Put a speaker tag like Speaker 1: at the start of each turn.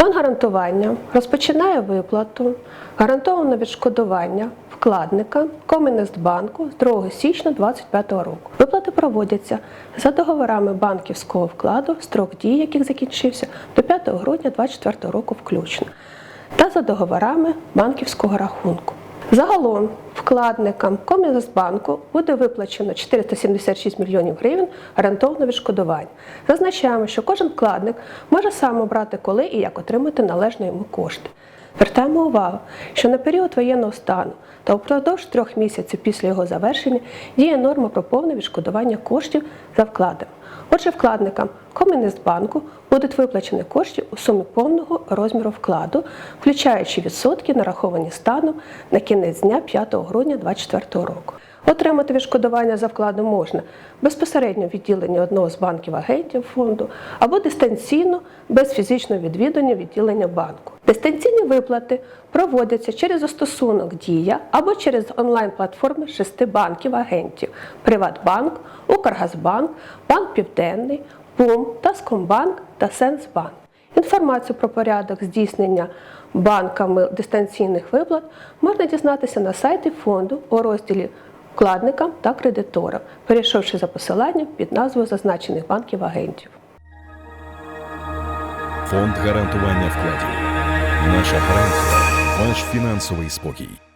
Speaker 1: Фонд гарантування розпочинає виплату гарантованого відшкодування вкладника Комінестбанку з 2 січня 2025 року. Виплати проводяться за договорами банківського вкладу, строк дії яких закінчився до 5 грудня 2024 року включно, та за договорами банківського рахунку. Загалом вкладникам Комінвестбанку буде виплачено 476 мільйонів гривень гарантованого відшкодування. Зазначаємо, що кожен вкладник може сам обрати, коли і як отримати належні йому кошти. Звертаємо увагу, що на період воєнного стану та упродовж трьох місяців після його завершення діє норма про повне відшкодування коштів за вкладом. Отже, вкладникам Комінвестбанку будуть виплачені кошти у сумі повного розміру вкладу, включаючи відсотки, нараховані станом на кінець дня 5 грудня 2024 року. Отримати відшкодування за вкладом можна безпосередньо в відділенні одного з банків агентів фонду або дистанційно без фізичного відвідування відділення банку. Дистанційні виплати проводяться через застосунок Дія або через онлайн-платформи шести банків агентів Приватбанк, Укргазбанк, Банк Південний, ПУМ, Таскомбанк та Сенсбанк. Інформацію про порядок здійснення банками дистанційних виплат можна дізнатися на сайті фонду у розділі вкладникам та кредиторам, перейшовши за посиланням під назву зазначених банків агентів.
Speaker 2: Фонд гарантування вкладів. Наша гарантія ваш фінансовий спокій.